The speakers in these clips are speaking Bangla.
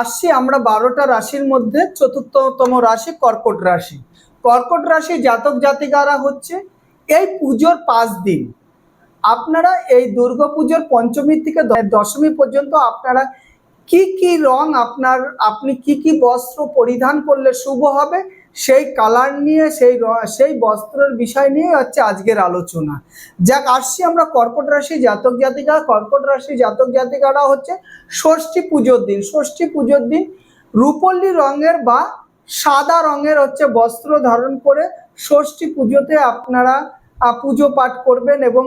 আসছি আমরা বারোটা রাশির মধ্যে চতুর্থতম রাশি কর্কট রাশি। কর্কট রাশি জাতক জাতিকারা হচ্ছে এই পুজোর পাঁচ দিন। আপনারা এই দুর্গা পুজোর পঞ্চমী থেকে দশমী পর্যন্ত আপনারা কি কি রং আপনার, আপনি কি কি বস্ত্র পরিধান করলে শুভ হবে সেই কালার নিয়ে, সেই সেই বস্ত্রের বিষয় নিয়ে হচ্ছে আজকের আলোচনা। যাক, আসছি আমরা কর্কট রাশি জাতক জাতিকা। কর্কট রাশি জাতক জাতিকারা হচ্ছে ষষ্ঠী পুজোর দিন। ষষ্ঠী পুজোর দিন রূপল্লী রঙের বা সাদা রঙের হচ্ছে বস্ত্র ধারণ করে ষষ্ঠী পুজোতে আপনারা পুজো পাঠ করবেন এবং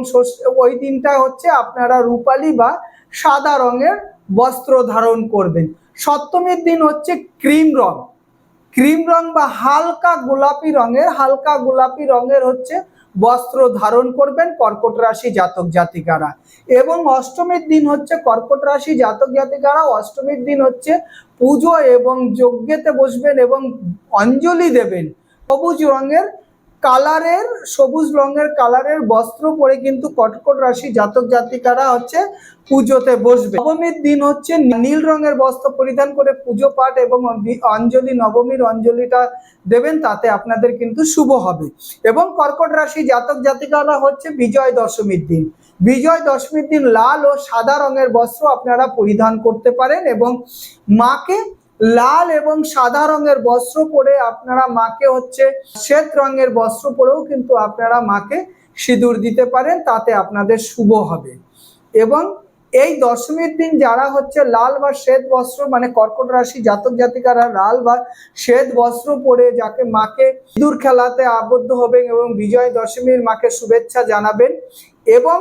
ওই দিনটা হচ্ছে আপনারা রূপালী বা সাদা রঙের বস্ত্র ধারণ করবেন। সপ্তমীর দিন হচ্ছে ক্রিম রং। ক্রিম রং বা হালকা গোলাপি রঙের, হালকা গোলাপি রঙের হচ্ছে বস্ত্র ধারণ করবেন কর্কট রাশি জাতক জাতিকারা। এবং অষ্টমীর দিন হচ্ছে কর্কট রাশি জাতক জাতিকারা, অষ্টমীর দিন হচ্ছে পুজো এবং যজ্ঞেতে বসবেন এবং অঞ্জলি দেবেন। সবুজ রঙের কালারের, সবুজ রঙের কালারের বস্ত্র পরে কিন্তু কর্কট রাশি জাতক জাতিকারা হচ্ছে পুজোতে বসবে। নবমীর দিন হচ্ছে নীল রঙের বস্ত্র পরিধান করে পুজো পাঠ এবং অঞ্জলি, নবমীর অঞ্জলিটা দেবেন, তাতে আপনাদের কিন্তু শুভ হবে। এবং কর্কট রাশি জাতক জাতিকারা হচ্ছে বিজয় দশমীর দিন। বিজয় দশমীর দিন লাল ও সাদা রঙের বস্ত্র আপনারা পরিধান করতে পারেন এবং মাকে লাল এবং সাদা রঙের বস্ত্র পরে আপনারা মাকে হচ্ছে শ্বেত রঙের বস্ত্র পরেও কিন্তু আপনারা মাকে সিঁদুর দিতে পারেন, তাতে আপনাদের শুভ হবে। এবং এই দশমীর দিন যারা হচ্ছে লাল বা শ্বেত বস্ত্র মানে কর্কট রাশি জাতক জাতিকারা লাল বা শ্বেত বস্ত্র পরে যাকে মাকে সিঁদুর খেলাতে আবদ্ধ হবেন এবং বিজয় দশমীর মাকে শুভেচ্ছা জানাবেন। এবং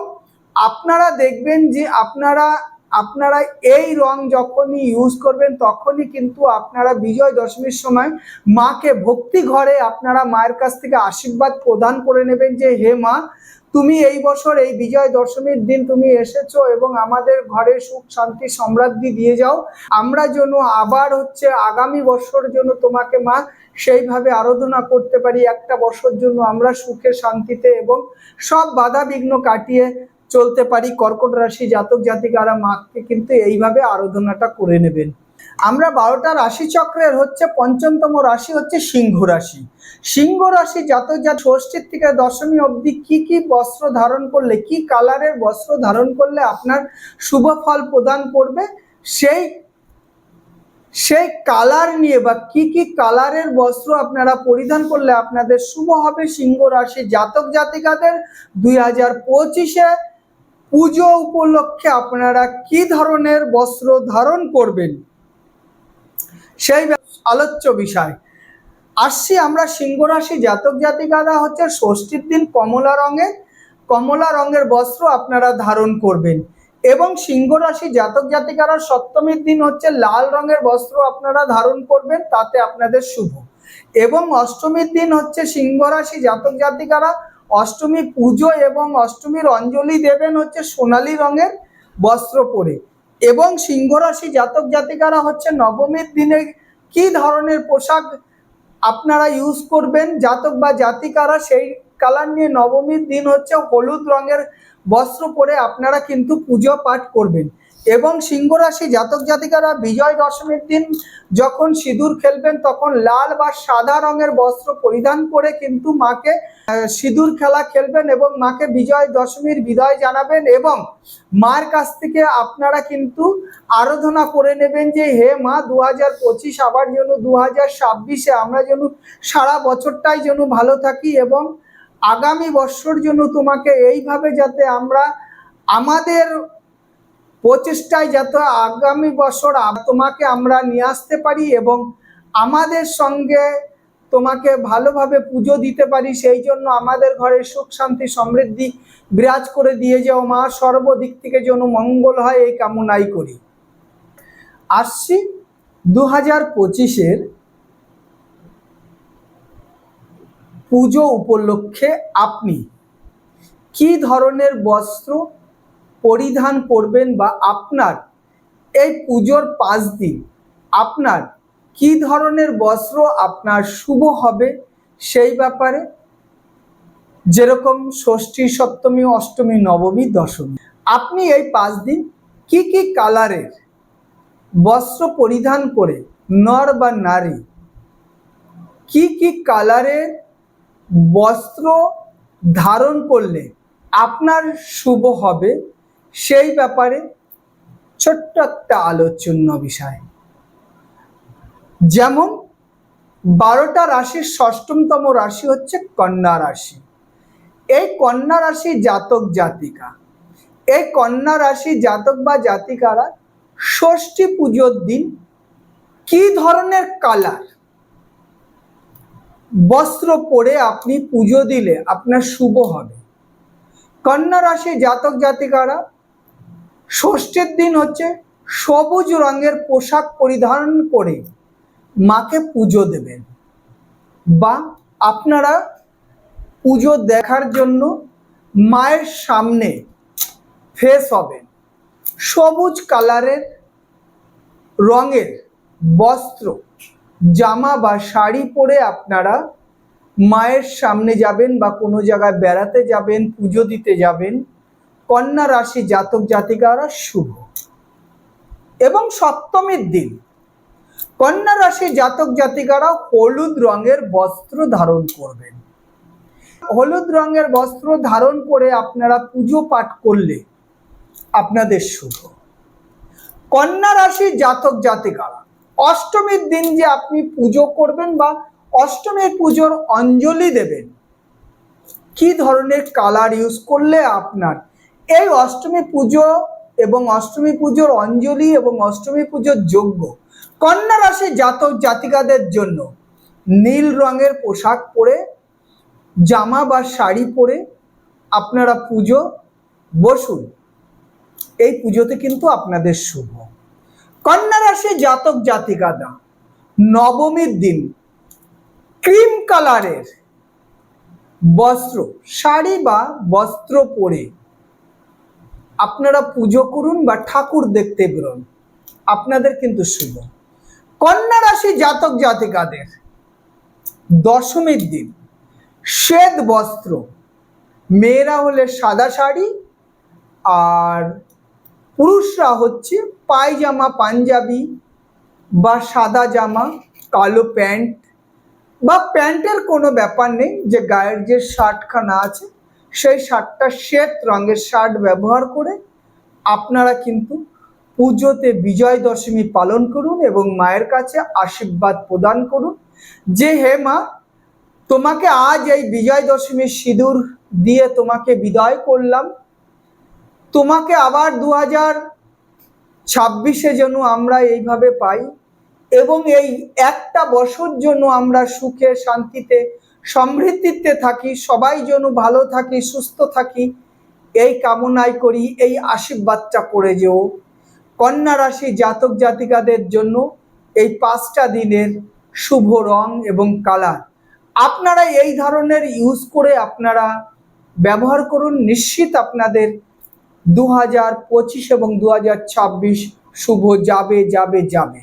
আপনারা দেখবেন যে আপনারা আপনারা এই রং যখনই ইউজ করবেন, তখনই কিন্তু আপনারা বিজয় দশমীর সময় মাকে ভক্তি ঘরে আপনারা মায়ের কাছ থেকে আশীর্বাদ প্রদান করে নেবেন যে, হে মা, তুমি এই বছর এই বিজয় দশমীর দিন তুমি এসেছ এবং আমাদের ঘরে সুখ, শান্তি, সমৃদ্ধি দিয়ে যাও। আমরা যেন আবার হচ্ছে আগামী বছর জন্য তোমাকে মা সেইভাবে আরাধনা করতে পারি। একটা বছর জন্য আমরা সুখে, শান্তিতে এবং সব বাধা বিঘ্ন কাটিয়ে চলতে পারি, কর্কট রাশি জাতক জাতিকারা মাকে কিন্তু এইভাবে আরাধনাটা করে নেবেন। আমরা বারোটা রাশি চক্রের হচ্ছে পঞ্চমতম রাশি হচ্ছে সিংহ রাশি। সিংহ রাশি জাতক জাত ষষ্ঠীর থেকে দশমী অবধি কি কি বস্ত্র ধারণ করলে, কি কালারের বস্ত্র ধারণ করলে আপনার শুভ ফল প্রদান করবে, সেই সেই কালার নিয়ে বা কি কি কালারের বস্ত্র আপনারা পরিধান করলে আপনাদের শুভ হবে সিংহ রাশি জাতক জাতিকাদের দুই হাজার পঁচিশে। পুজো উপলক্ষে আপনারা কি ধরনের বস্ত্র ধারণ করবেন? সেই আলোচ্য বিষয়। আসছি আমরা সিংহ রাশি জাতক জাতিকারা হচ্ছে ষষ্ঠীর দিন কমলা রঙের কমলা রঙের বস্ত্র আপনারা ধারণ করবেন। এবং সিংহ রাশি জাতক জাতিকারা সপ্তমীর দিন হচ্ছে লাল রঙের বস্ত্র আপনারা ধারণ করবেন, তাতে আপনাদের শুভ। এবং অষ্টমীর দিন হচ্ছে সিংহ রাশি জাতক জাতিকারা অষ্টমী পুজো এবং অষ্টমীর অঞ্জলি দেবেন হচ্ছে সোনালী রঙের বস্ত্র পরে। এবং সিংহ রাশি জাতক জাতিকারা হচ্ছে নবমীর দিনে কি ধরনের পোশাক আপনারা ইউজ করবেন? জাতক বা জাতিকারা সেই কালার নিয়ে নবমীর দিন হচ্ছে হলুদ রঙের বস্ত্র পরে আপনারা কিন্তু পুজো পাঠ করবেন। এবং সিংহ রাশি জাতক জাতিকারা বিজয় দশমীর দিন যখন সিঁদুর খেলবেন, তখন লাল বা সাদা রঙের বস্ত্র পরিধান করে কিন্তু মাকে সিঁদুর খেলা খেলবেন এবং মাকে বিজয় দশমীর বিদায় জানাবেন এবং মার কাছ থেকে আপনারা কিন্তু আরাধনা করে নেবেন যে, হে মা দু হাজার পঁচিশ আবার যেন দু হাজার ছাব্বিশে আমরা যেন সারা বছরটাই যেন ভালো থাকি এবং আগামী বছর জন্য তোমাকে এইভাবে যাতে আমরা আমাদের প্রচেষ্টায় যাতে আগামী বছর তোমাকে আমরা নিয়ে আসতে পারি এবং আমাদের সঙ্গে তোমাকে ভালোভাবে পুজো দিতে পারি, সেই জন্য আমাদের ঘরে সুখ, শান্তি, সমৃদ্ধি বিরাজ করে দিয়ে যাও মা। সর্বদিক থেকে যেন মঙ্গল হয়, এই কামনাই করি। আসছি দু হাজার পঁচিশের পুজো উপলক্ষে আপনি কি ধরনের বস্ত্র পরিধান করবেন বা আপনার এই পুজোর পাঁচ দিন, আপনার কি ধরনের বস্ত্র আপনার শুভ হবে সেই ব্যাপারে যেরকম ষষ্ঠী, সপ্তমী, অষ্টমী, নবমী, দশমী। আপনি এই পাঁচ দিন কি কি কালারের বস্ত্র পরিধান করে নর বা নারী, কি কি কালারের বস্ত্র ধারণ করলে আপনার শুভ হবে সেই ব্যাপারে ছোট্ট একটা আলোচন্য বিষয়। যেমন বারোটা রাশির ষষ্ঠমতম রাশি হচ্ছে কন্যা রাশি। এই কন্যা রাশি জাতক জাতিকা। এই কন্যা রাশি জাতক বা জাতিকারা ষষ্ঠী পুজোর দিন কি ধরনের কালার? বস্ত্র পরে আপনি পুজো দিলে আপনার শুভ হবে। কন্যা রাশি জাতক জাতিকারা ষষ্ঠীর দিন হচ্ছে সবুজ রঙের পোশাক পরিধান করে মাকে পুজো দেবেন। বা আপনারা পুজো দেখার জন্য মায়ের সামনে ফেস হবেন। সবুজ কালারের রঙের বস্ত্র, জামা বা শাড়ি পরে আপনারা মায়ের সামনে যাবেন বা কোনো জায়গায় বেড়াতে যাবেন, পুজো দিতে যাবেন। কন্যা রাশি জাতক জাতিকারা শুভ। এবং সপ্তমীর দিন, কন্যা রাশি জাতক জাতিকারা হলুদ রঙের বস্ত্র ধারণ করবেন। হলুদ রঙের বস্ত্র ধারণ করে আপনারা পুজো পাঠ করলে আপনাদের শুভ। কন্যা রাশি জাতক জাতিকারা, অষ্টমীর দিন যে আপনি পুজো করবেন বা অষ্টমীর পুজোর অঞ্জলি দেবেন, কি ধরনের কালার ইউজ করলে আপনার এই অষ্টমী পুজো এবং অষ্টমী পুজোর অঞ্জলি এবং অষ্টমী পুজোর যোগ্য কন্যা রাশি জাতক জাতিকাদের জন্য নীল রঙের পোশাক পরে, জামা বা শাড়ি পরে আপনারা পুজো, বসুন। এই পুজোতে কিন্তু আপনাদের শুভ। কন্যা রাশি জাতক জাতিকাদা নবমীর দিন ক্রিম কালারের বস্ত্র, শাড়ি বা বস্ত্র পরে আপনারা পুজো করুন বা ঠাকুর দেখতে বেরোন। আপনাদের কিন্তু শুভ। কন্যা রাশি জাতক জাতিকাদের, দশমীর দিন, শ্বেত বস্ত্র, মেয়েরা হলে সাদা শাড়ি আর পুরুষরা হচ্ছে পায়জামা, পাঞ্জাবি বা সাদা জামা, কালো প্যান্ট বা প্যান্টের কোনো ব্যাপার নেই, যে গায়ের যে শার্টখানা আছে সেই শার্টটা শ্বেত রঙের শার্ট ব্যবহার করে আপনারা কিন্তু পুজোতে বিজয় দশমী পালন করুন এবং মায়ের কাছে আশীর্বাদ প্রদান করুন। যে হে মা, তোমাকে আজ এই বিজয় দশমীর সিঁদুর দিয়ে তোমাকে বিদায় করলাম। তোমাকে আবার দু হাজার ছাব্বিশে যেন আমরা এইভাবে পাই এবং এই একটা বছর জন্য আমরা সুখে শান্তিতে সমৃদ্ধিতে থাকি, সবাই যেন ভালো থাকি, সুস্থ থাকি, এই কামনাই করি, এই আশীর্বাদটা করে যেও। কন্যা রাশি জাতক জাতিকাদের জন্য এই পাঁচটা দিনের শুভ রং এবং কালার। আপনারা এই ধরনের ইউজ করে আপনারা ব্যবহার করুন, নিশ্চিত আপনাদের দু হাজার পঁচিশ এবং দু হাজার ছাব্বিশ শুভ যাবে যাবে যাবে।